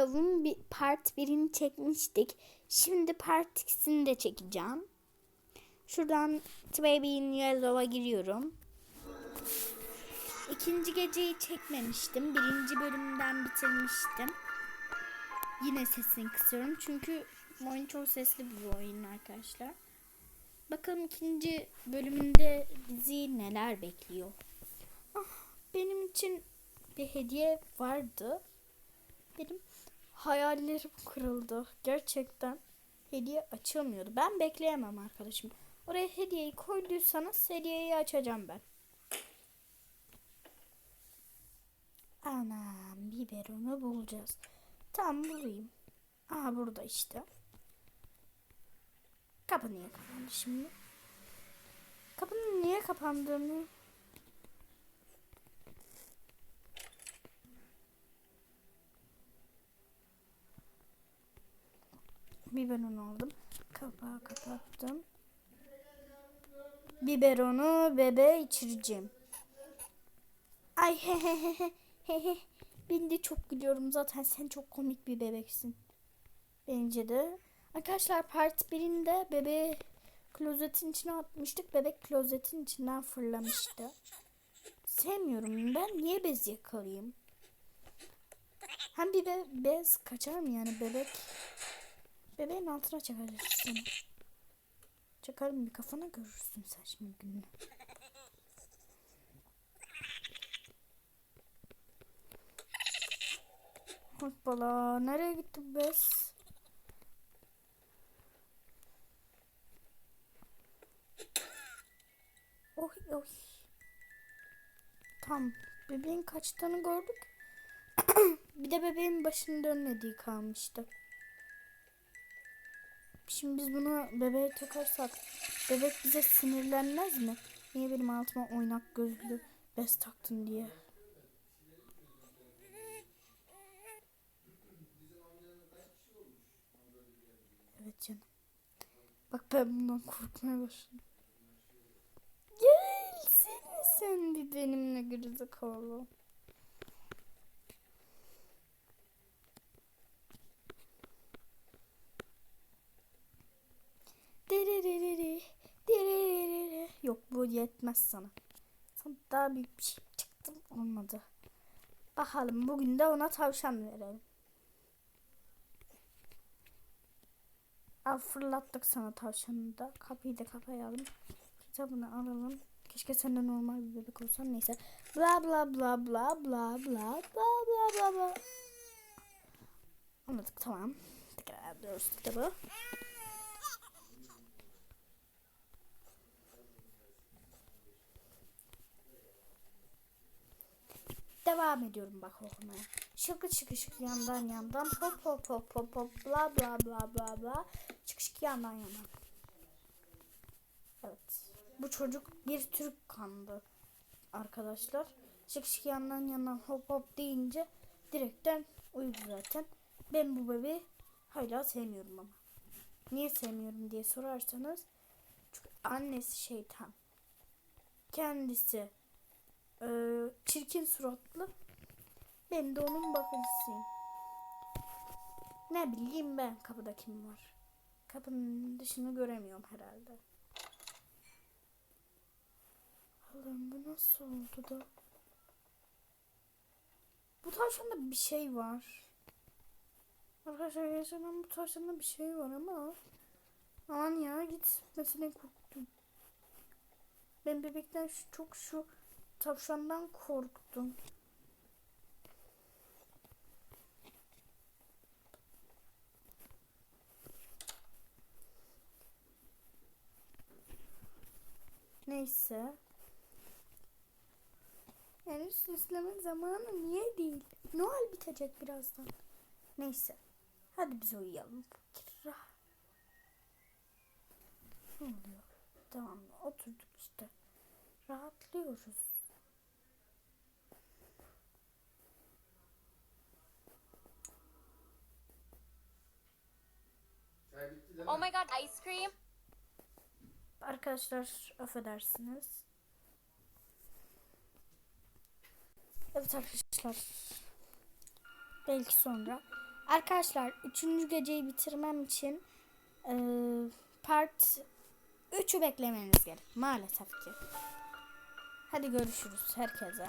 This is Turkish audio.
Yellow'un bir part birini çekmiştik. Şimdi part ikisini de çekeceğim. Şuradan Baby in Yellow'a giriyorum. İkinci geceyi çekmemiştim. Birinci bölümden bitirmiştim. Yine sesini kısıyorum. Çünkü oyun çok sesli bir oyun arkadaşlar. Bakalım ikinci bölümünde bizi neler bekliyor. Ah, benim için bir hediye vardı. Benim hayallerim kırıldı. Gerçekten hediye açılmıyordu. Ben bekleyemem arkadaşım. Oraya hediyeyi koyduysanız hediyeyi açacağım ben. Anam biberonu bulacağız. Tam bulayım. Aha burada işte. Kapı niye kapandı şimdi? Kapının niye kapandığını biberonu aldım. Kapağı kapattım. Biberonu bebe içireceğim. Ay he he he he he he. Ben de çok gülüyorum zaten sen çok komik bir bebeksin. Bence de. Arkadaşlar part 1'inde bebeği klozetin içine atmıştık. Bebek klozetin içinden fırlamıştı. Sevmiyorum ben. Niye bez yakalayayım? Hem bir be bez kaçar mı yani bebek? Bebeğin altına çakacağız. Çakarım bir kafana görürsün sen şimdi gününü. Hoppala nereye gitti bu bez? Oy oy. Tam bebeğin kaçtığını gördük. bir de bebeğin başını dönmediği kalmıştı. Şimdi biz bunu bebeğe takarsak bebek bize sinirlenmez mi? Niye benim altıma oynak gözlü bez taktın diye. Evet canım. Bak ben bundan korkmaya başladım. Gelsene sen bir benimle gerizekalı. Diririri, Yok bu yetmez sana. Sana daha büyük bir şey çıktım olmadı. Bakalım bugün de ona tavşan verelim. Al fırlattık sana tavşanı da. Kapıyı da kapayalım. Kitabını alalım. Keşke senden normal bir bebek olsan. Neyse. Bla bla bla bla bla bla bla bla bla bla. Anladık tamam. Tekrar alıyoruz kitabı. Devam ediyorum bak okumaya. Şıkı şıkı şık yandan yandan hop hop hop hop hop bla bla bla bla bla şık şık yandan yandan. Evet. Bu çocuk bir Türk kandı arkadaşlar. Şık şık yandan yandan hop hop deyince direkten uyudu zaten. Ben bu bebeği hala sevmiyorum ama. Niye sevmiyorum diye sorarsanız çünkü annesi şeytan. Kendisi e, çirkin suratlı. Ben de onun bakıcısıyım. Ne bileyim ben kapıda kim var. Kapının dışını göremiyorum herhalde. Allah'ım bu nasıl oldu da? Bu tavşanda bir şey var. Arkadaşlar gerçekten bu tavşanda bir şey var ama aman ya gitmesine korktum. Ben bebekten şu, çok şu tavşandan korktum. Neyse. Yani süsleme zamanı niye değil? Noel bitecek birazdan. Neyse. Hadi biz uyuyalım. Kira. Ne oluyor? Tamam oturduk işte. Rahatlıyoruz. My god, ice cream? Arkadaşlar affedersiniz. Evet arkadaşlar. Belki sonra. Arkadaşlar üçüncü geceyi bitirmem için e, part 3'ü beklemeniz gerek maalesef ki. Hadi görüşürüz herkese.